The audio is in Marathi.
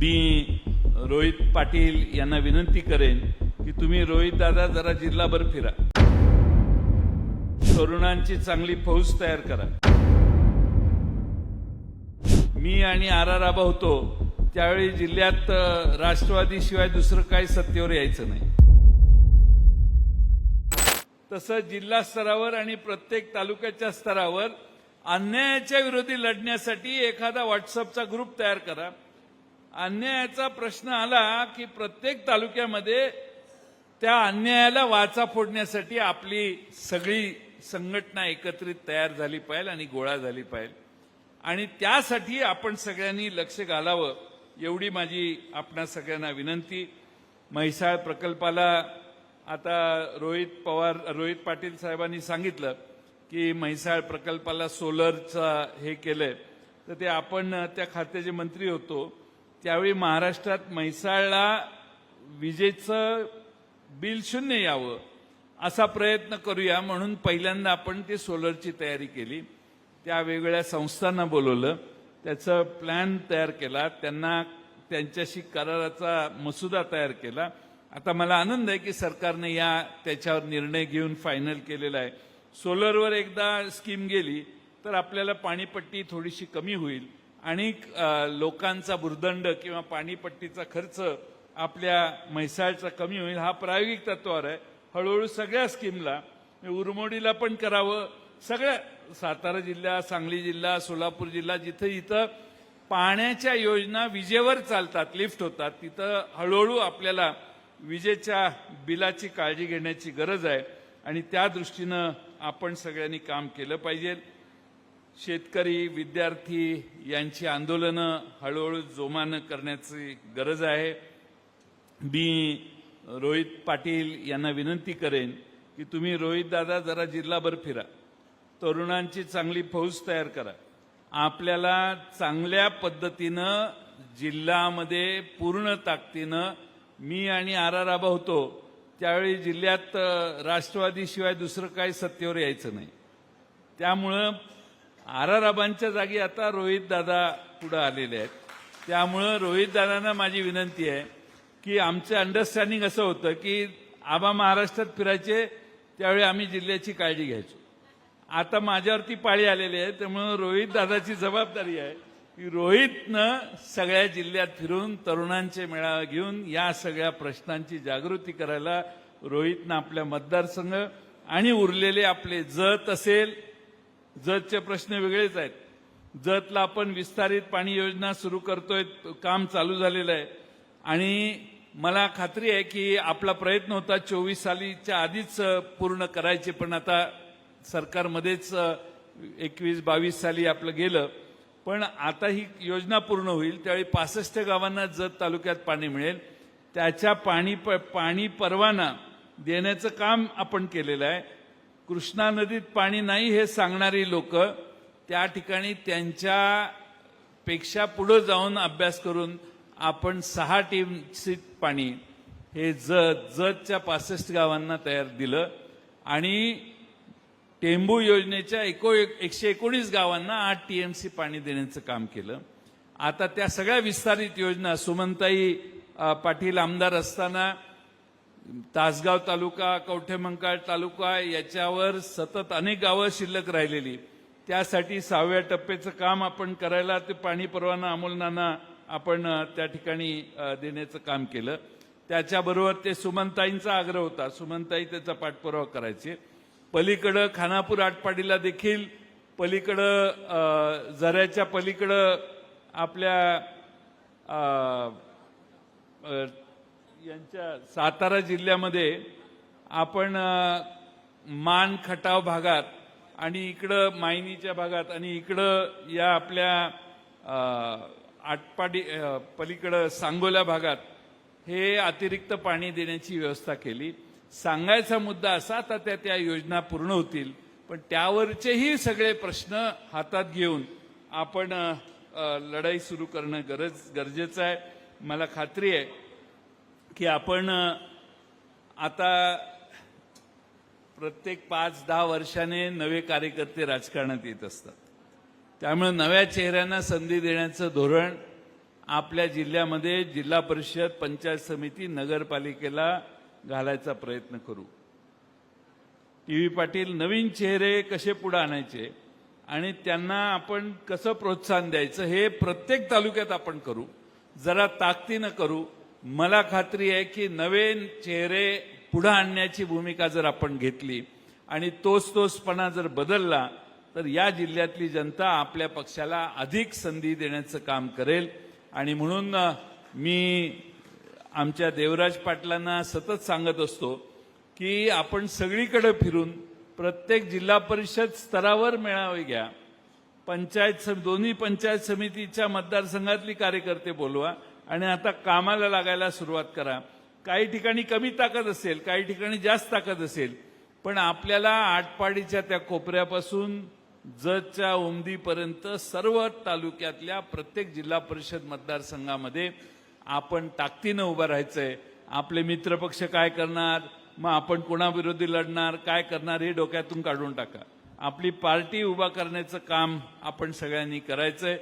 मी रोहित पाटील यांना विनंती करेन की तुम्ही रोहित दादा जरा जिल्हाभर फिरा. तरुणांची चांगली फौज तयार करा. मी आणि आर आर आबा होतो त्यावेळी जिल्ह्यात राष्ट्रवादीशिवाय दुसरं काही सत्तेवर यायचं नाही. तसं जिल्हा स्तरावर आणि प्रत्येक तालुक्याच्या स्तरावर अन्यायाच्या विरोधी लढण्यासाठी एखादा व्हॉट्सअपचा ग्रुप तयार करा. अन्यायाचा प्रश्न आला की प्रत्येक तालुक्यामध्ये त्या अन्यायाला वाचा फोडण्यासाठी आपली सगळी संघटना एकत्रित तयार झाली पाहिजे आणि गोळा झाली पाहिजे आणि त्यासाठी आपण सगळ्यांनी लक्ष घालावं एवढी माझी आपणा सगळ्यांना विनंती. म्हैसाळ प्रकल्पाला आता रोहित पवार रोहित पाटील साहेबांनी सांगितलं की म्हैसाळ प्रकल्पाला सोलरचा हे केलंय. तर ते आपण त्या खात्याचे मंत्री होतो. त्यावेळी महाराष्ट्रात म्हैसाळला विजेचं बिल शून्य यावं असा प्रयत्न करूया म्हणून पहिल्यांदा आपण ती सोलरची तयारी केली. त्या वेगवेगळ्या संस्थांना बोलवलं. त्याचं प्लॅन तयार केला. त्यांना त्यांच्याशी कराराचा मसुदा तयार केला. आता मला आनंद आहे की सरकारने या त्याच्यावर निर्णय घेऊन फायनल केलेला आहे. सोलरवर एकदा स्कीम गेली तर आपल्याला पाणीपट्टी थोडीशी कमी होईल. आणि लोकांचा भुर्दंड किंवा पाणीपट्टीचा खर्च आपल्या म्हैसाळचा कमी होईल हा प्रायोगिक तत्वावर आहे. हळूहळू सगळ्या स्कीमला म्हणजे उरमोडीला पण करावं. सगळ्या सातारा जिल्हा सांगली जिल्हा सोलापूर जिल्हा जिथं इथं पाण्याच्या योजना विजेवर चालतात लिफ्ट होतात तिथं हळूहळू आपल्याला विजेच्या बिलाची काळजी घेण्याची गरज आहे. आणि त्या दृष्टीनं आपण सगळ्यांनी काम केलं पाहिजे. शेतकरी विद्यार्थी यांची आंदोलनं हळूहळू जोमानं करण्याची गरज आहे. मी रोहित पाटील यांना विनंती करेन की तुम्ही रोहित दादा जरा जिल्हाभर फिरा. तरुणांची चांगली फौज तयार करा. आपल्याला चांगल्या पद्धतीनं जिल्ह्यामध्ये पूर्ण ताकदीनं मी आणि आर आर आबा होतो त्यावेळी जिल्ह्यात राष्ट्रवादीशिवाय दुसरं काही सत्तेवर यायचं नाही. त्यामुळं आर जागी आता रोहित दादा पुढे आलेले आहेत. त्यामुळं रोहित दादांना माझी विनंती आहे की आमचं अंडरस्टँडिंग असं होतं की आबा महाराष्ट्रात फिरायचे त्यावेळी आम्ही जिल्ह्याची काळजी घ्यायचो. आता माझ्यावरती पाळी आलेली आहे त्यामुळं रोहित दादाची जबाबदारी आहे की रोहितनं सगळ्या जिल्ह्यात फिरून तरुणांचे मेळावे घेऊन या सगळ्या प्रश्नांची जागृती करायला रोहितनं आपल्या मतदारसंघ आणि उरलेले आपले जत असेल जतचे प्रश्न वेगळेच आहेत. जतला आपण विस्तारित पाणी योजना सुरू करतोय काम चालू झालेलं आहे. आणि मला खात्री आहे की आपला प्रयत्न होता चोवीस सालीच्या आधीच पूर्ण करायचे पण आता सरकारमध्येच एकवीस बावीस साली आपलं गेलं. पण आता ही योजना पूर्ण होईल त्यावेळी पासष्ट गावांना जत तालुक्यात पाणी मिळेल. त्याच्या पाणी प- पाणी परवाना देण्याचं काम आपण केलेलं आहे. कृष्णा नदीत पाणी नाही हे सांगणारी लोक त्या ठिकाणी त्यांच्या पेक्षा पुढे जाऊन अभ्यास करून आपण सहा टीमची पाणी हे जत जतच्या पासष्ट गावांना तयार दिलं. आणि टेंबू योजनेच्या एको एकशे एकोणीस गावांना आठ टीएमसी पाणी देण्याचं काम केलं. आता त्या सगळ्या विस्तारित योजना सुमंताई पाटील आमदार असताना तासगाव तालुका कवठेमंकाळ तालुका याच्यावर सतत अनेक गावं शिल्लक राहिलेली. त्यासाठी सहाव्या टप्प्याचं काम आपण करायला ते पाणी परवाना अमोलनाना आपण त्या ठिकाणी देण्याचं काम केलं. त्याच्याबरोबर ते सुमनताईंचा आग्रह होता. सुमनताई त्याचा पाठपुरावा करायचे. पलीकडं खानापूर आटपाडीला देखील पलीकडं झऱ्याच्या पलीकडं आपल्या यांच्या सातारा जिल्ह्यामध्ये आपण मान खटाव भागात आणि इकडं मायनीच्या भागात आणि इकडं या आपल्या आटपाडी पलीकडं सांगोला भागात हे अतिरिक्त पाणी देण्याची व्यवस्था केली. सांगायचा मुद्दा असा आता त्या त्या योजना पूर्ण होतील पण त्यावरचेही सगळे प्रश्न हातात घेऊन आपण लढाई सुरू करणं गरज गरजेचं आहे. मला खात्री आहे की आपण आता प्रत्येक पाच दहा वर्षाने नवे कार्यकर्ते राजकारणात येत असतात. त्यामुळे नव्या चेहऱ्यांना संधी देण्याचं धोरण आपल्या जिल्ह्यामध्ये जिल्हा परिषद पंचायत समिती नगरपालिकेला घालायचा प्रयत्न करू. टी व्ही पाटील नवीन चेहरे कसे पुढे आणायचे आणि त्यांना आपण कसं प्रोत्साहन द्यायचं हे प्रत्येक तालुक्यात आपण करू. जरा ताकदीनं करू. मला खात्री आहे की नवीन चेहरे पुढे आणण्याची भूमिका जर आपण घेतली आणि तोच तोचपणा जर बदलला तर या जिल्ह्यातली जनता आपल्या पक्षाला अधिक संधी देण्याचं काम करेल. आणि म्हणून मी आमच्या देवराज पाटलांना सतत सांगत असतो की आपण सगळीकडे फिरून प्रत्येक जिल्हा परिषद स्तरावर मेळावे घ्या. पंचायत सम- दोन्ही पंचायत समितीच्या मतदारसंघातली कार्यकर्ते बोलवा. आणि आता कामाला लागायला सुरुवात करा. काही ठिकाणी कमी ताकद असेल काही ठिकाणी जास्त ताकद असेल पण आपल्याला आटपाडीच्या त्या कोपऱ्यापासून जतच्या उमदीपर्यंत सर्व तालुक्यातल्या प्रत्येक जिल्हा परिषद मतदारसंघामध्ये आपण ताकदीनं उभं राहायचंय. आपले मित्रपक्ष काय करणार? मग आपण कोणाविरोधी लढणार? काय करणार? हे डोक्यातून काढून टाका. आपली पार्टी उभा करण्याचं काम आपण सगळ्यांनी करायचंय.